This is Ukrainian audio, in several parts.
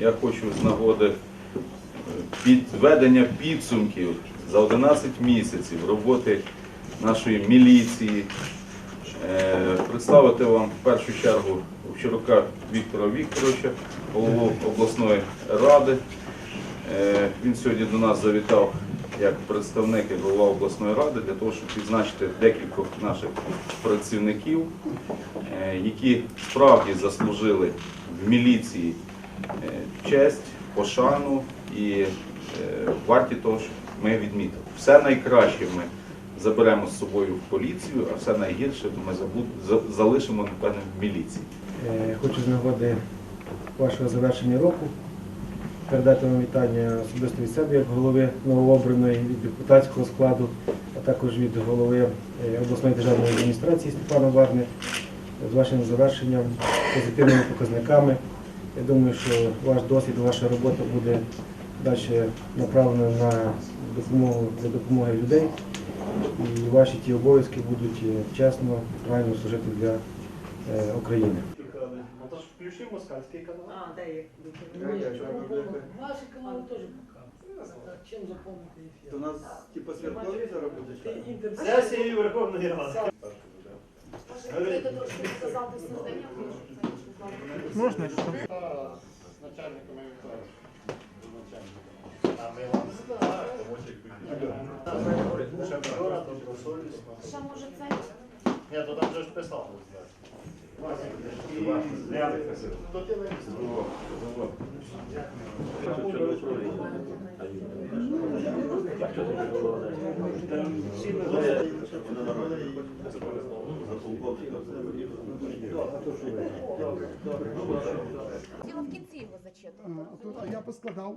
я хочу з нагоди е, підведення підсумків за 11 місяців роботи нашої міліції. е, Представити вам в першу чергу Овчарука Віктора Вікторовича, голову обласної ради. Е, Він сьогодні до нас завітав як представник і голова обласної ради для того, щоб відзначити декількох наших працівників, які справді заслужили в міліції честь, пошану і е, варті того, щоб ми відмітили. Все найкраще ми заберемо з собою в поліцію, а все найгірше ми залишимо, напевне, в міліції. Е, Хочу з нагоди вашого завершення року передати вам вітання особисто від себе як голови новообраної від депутатського складу, а також від голови е, обласної державної адміністрації Степана Варни з вашим завершенням, позитивними показниками. Я думаю, що ваш досвід, ваша робота буде далі направлена на допомогу для допомоги людей. І ваші ті обов'язки будуть е, чесно, правильно служити для е, України. Ну то ж включи москальський канал. А, да, я Ваши каналы тоже показывают. Чем запомните эфир? У нас типа сверхновизора буде Ты чи? интернет- Сесії Верховної Ради. Може, ви трошки сказати сьогодення? Можна, Ще може це? Ні, то там вже ж писали. То ти. Діло в кінці його зачитувати. А, тут, а я поскладав.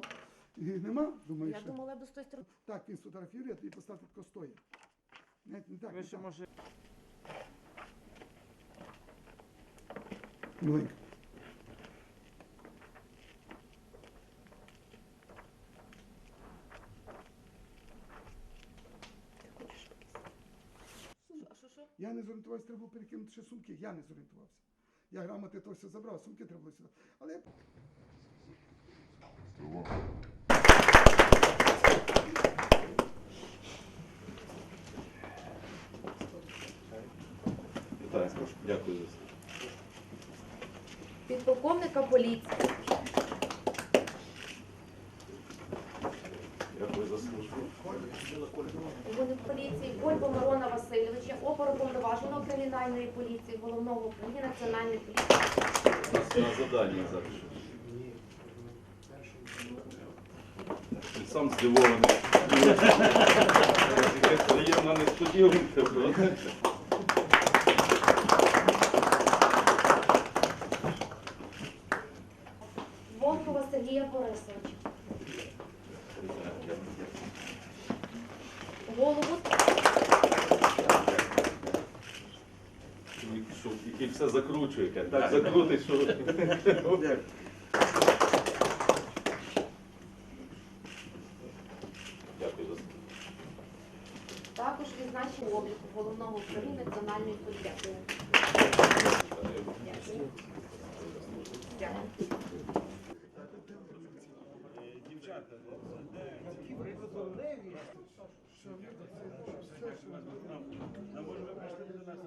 І Нема? Думаю, Я що. думала, я б з тої сторони. Так, він сфотографірує, я тобі поставити тако стоїть. Навіть не так. Ви не ще так. може. Маленько. А що, що? Я не зорієнтувався, треба було перекинути ще сумки. Я не зорієнтувався. Я грамоти то все забрав, сумки треба було сюди. Але я дякую за це. Підполковника поліції. Дякую за службу. Вони в поліції Кольбо Мирона Васильовича, оперуповноваженого кримінальної поліції, головного управління національної поліції. У нас на задання зараз. Сам здивований. Якась приємна несподіванка. Борисовича. Голову Який все закручує. Так закрутить, що. Дякую за також відзначив обліку головного управління національної поліції. Що ми до цього? Може, ви прийшли до нас?